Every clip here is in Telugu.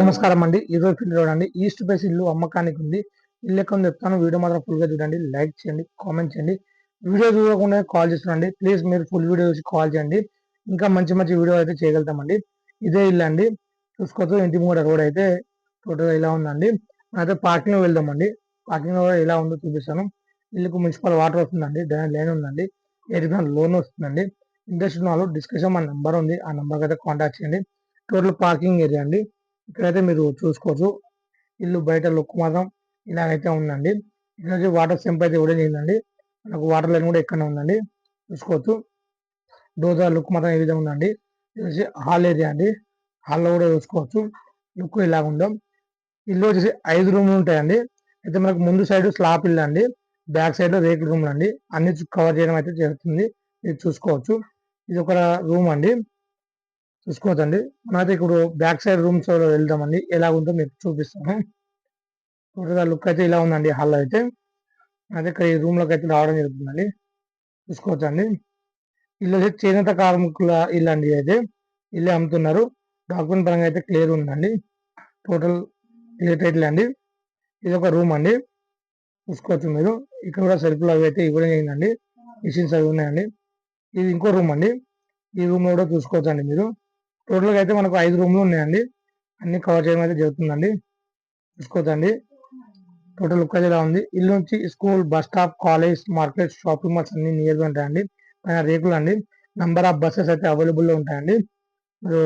నమస్కారం అండి. ఈరోజు ఫిల్ చూడండి. ఈస్ట్ బేస్ ఇల్లు అమ్మకానికి ఉంది. ఇల్లు ఎక్కడ చెప్తాను. వీడియో మాత్రం ఫుల్గా చూడండి. లైక్ చేయండి కామెంట్ చేయండి. వీడియో చూడకుండా కాల్ చేస్తున్నాండి ప్లీజ్ మీరు ఫుల్ వీడియో చూసి కాల్ చేయండి. ఇంకా మంచి మంచి వీడియో అయితే చేయగలుగుతామండి. ఇదే ఇల్లు అండి. చూసుకోవచ్చు. ఇంటి ముందు రోడ్ అయితే టోటల్ ఇలా ఉందండి. అయితే పార్కింగ్ వెళ్దామండి. పార్కింగ్ కూడా ఎలా ఉందో చూపిస్తాను. ఇల్లుకు మున్సిపల్ వాటర్ వస్తుందండి. దాని లేన్ ఉందండి. ఏదైనా లోన్ వస్తుందండి. ఇంట్రెస్ట్ ఉన్న వాళ్ళు డిస్కషన్ మా నెంబర్ ఉంది. ఆ నెంబర్కి అయితే కాంటాక్ట్ చేయండి. టోటల్ పార్కింగ్ ఏరియా అండి. ఇక్కడైతే మీరు చూసుకోవచ్చు. ఇల్లు బయట లుక్ మాత్రం ఇలాగైతే ఉందండి. ఇక్కడ వాటర్ సెంప్ అయితే కూడా చేయండి మనకు వాటర్ లైన్ కూడా ఎక్కడనే ఉందండి. చూసుకోవచ్చు. డోజా లుక్ మాత్రం ఏ విధంగా ఉందండి. ఇది హాల్ ఏరియా అండి. హాల్లో కూడా చూసుకోవచ్చు. లుక్ ఇలా ఉందాం. ఇల్లు వచ్చేసి ఐదు రూమ్లు ఉంటాయండి. అయితే మనకు ముందు సైడ్ స్లాప్ ఇల్లు అండి. బ్యాక్ సైడ్లో రేకుల రూమ్లు అండి. అన్ని కవర్ చేయడం అయితే జరుగుతుంది. ఇది చూసుకోవచ్చు. ఇది ఒక రూమ్ అండి. చూసుకోవచ్చండి మనమైతే ఇప్పుడు బ్యాక్ సైడ్ రూమ్స్ వెళ్దామండి. ఎలా ఉందో మీకు చూపిస్తాను. టోటల్గా లుక్ అయితే ఇలా ఉందండి హాల్ అయితే. అయితే ఇక్కడ ఈ రూమ్లోకి అయితే రావడం జరుగుతుందండి. చూసుకోవచ్చండి ఇల్లు వచ్చి చేనేత కార్మికుల ఇల్లు అండి అయితే ఇల్లు అమ్ముతున్నారు. డాక్యుమెంట్ పరంగా అయితే క్లియర్ ఉందండి. టోటల్ క్లియర్ టైటిల్ అండి ఇది ఒక రూమ్ అండి. చూసుకోవచ్చు మీరు. ఇక్కడ కూడా సెల్ఫ్లు అవి అయితే ఇవ్వడం జరిగిందండి. మిషన్స్ అవి ఉన్నాయండి. ఇది ఇంకో రూమ్ అండి. ఈ రూమ్లో కూడా చూసుకోవచ్చు అండి మీరు. టోటల్గా అయితే మనకు ఐదు రూమ్లు ఉన్నాయండి. అన్ని కవర్ చేయడం అయితే జరుగుతుందండి. చూసుకోవచ్చండి. టోటల్ లుక్ అయితే ఇలా ఉంది. ఇల్లు నుంచి school bus stop college market shopping malls అన్ని నియర్ ఉంటాయండి. పైన రేకులు అండి. నంబర్ ఆఫ్ బస్సెస్ అయితే అవైలబుల్లో ఉంటాయండి. మీరు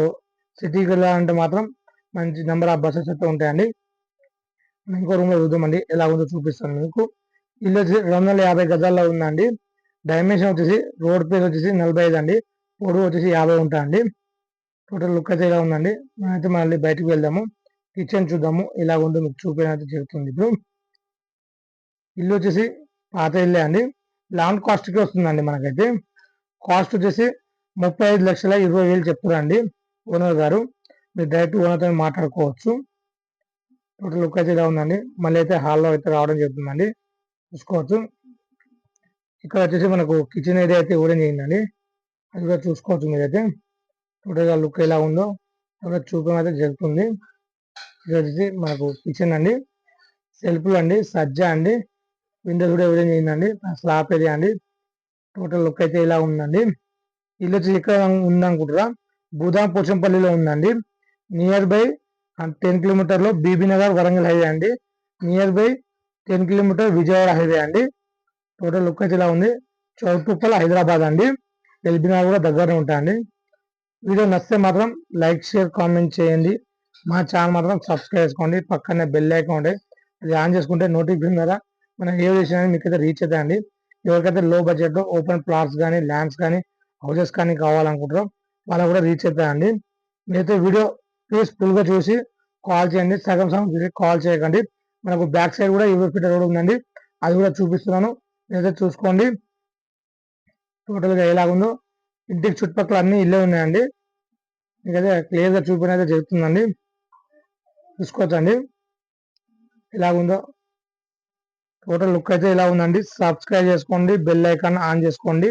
సిటీకి వెళ్ళాలంటే మాత్రం మంచి నెంబర్ ఆఫ్ బస్సెస్ అయితే ఉంటాయండి. ఇంకో రూమ్లో చూద్దామండి. ఎలా ఉందో చూపిస్తాను మీకు. ఇల్లు వచ్చి రెండు వందల యాభై గజాల్లో ఉందండి. డైమెన్షన్ వచ్చేసి రోడ్ పేరు వచ్చేసి నలభై ఐదు అండి. పొడవు వచ్చేసి యాభై ఉంటాయండి. టోటల్ లుక్ అయితే ఇలా ఉందండి. అయితే మళ్ళీ బయటకు వెళ్దాము. కిచెన్ చూద్దాము. ఇలా ఉందో మీకు చూపించడం జరుగుతుంది ఇప్పుడు. ఇల్లు వచ్చేసి పాత ఇల్లే అండి. ల్యాండ్ కాస్ట్కి వస్తుందండి మనకైతే. కాస్ట్ వచ్చేసి ముప్పై ఐదు లక్షల ఇరవై వేలు చెప్తారండి ఓనర్ గారు. మీరు డైరెక్ట్ ఓనర్తో మాట్లాడుకోవచ్చు. టోటల్ లుక్ అయితే ఇలా ఉందండి. మళ్ళీ అయితే హాల్లో అయితే రావడం జరుగుతుందండి. చూసుకోవచ్చు. ఇక్కడ వచ్చేసి మనకు కిచెన్ ఏరియా అయితే ఇవ్వడం చేయండి అది కూడా చూసుకోవచ్చు మీరైతే. టోటల్గా లుక్ ఎలా ఉందో. అక్కడ చూపడం అయితే జరుగుతుంది. ఇది వచ్చేసి మనకు కిచెన్ అండి. సెల్ఫ్లు అండి సజ్జ అండి. విండోస్ కూడా ఎవరైనా చేయండి. స్లాప్ ఏరియా అండి. టోటల్ లుక్ అయితే ఇలా ఉందండి. ఇల్లు వచ్చి ఇక్కడ ఉందనుకుంటారా భూదాం పోచంపల్లిలో ఉందండి. నియర్ బై టెన్ కిలోమీటర్లో బీబీ నగర్ వరంగల్ హైవే అండి. Near by ten kilometre Vijayawada highway అండి. టోటల్ లుక్ అయితే ఇలా ఉంది. చౌటుప్పల్ హైదరాబాద్ అండి. ఎల్బీ నగర్ కూడా దగ్గరనే ఉంటాయండి వీడియో నచ్చితే మాత్రం లైక్ షేర్ కామెంట్ చేయండి. మా ఛానల్ మాత్రం సబ్స్క్రైబ్ చేసుకోండి. పక్కనే బెల్ ఐకాన్ అది ఆన్ చేసుకుంటే నోటిఫికేషన్ ద్వారా మనం ఏ విషయం మీకు అయితే రీచ్ అవుతాయండి ఎవరికైతే లో బడ్జెట్ ఓపెన్ ప్లాట్స్ కానీ ల్యాండ్స్ కానీ హౌసెస్ కానీ కావాలనుకుంటారో వాళ్ళకు కూడా రీచ్ అవుతాయండి మీరైతే వీడియో ప్లీజ్ ఫుల్గా చూసి కాల్ చేయండి. సగం సగం చూసి కాల్ చేయకండి. మనకు బ్యాక్ సైడ్ కూడా యూఎస్ ఫీటర్ కూడా ఉందండి. అది కూడా చూపిస్తున్నాను. మీరైతే చూసుకోండి. టోటల్గా ఎలాగుందో ఇంటికి చుట్టుపక్కల అన్ని ఇల్లే ఉన్నాయండి. మీకైతే క్లియర్గా చూపిన అయితే జరుగుతుందండి. చూసుకోవచ్చండి. ఎలాగుందో టోటల్ లుక్ అయితే ఇలా ఉందండి సబ్స్క్రైబ్ చేసుకోండి బెల్ ఐకాన్ ఆన్ చేసుకోండి.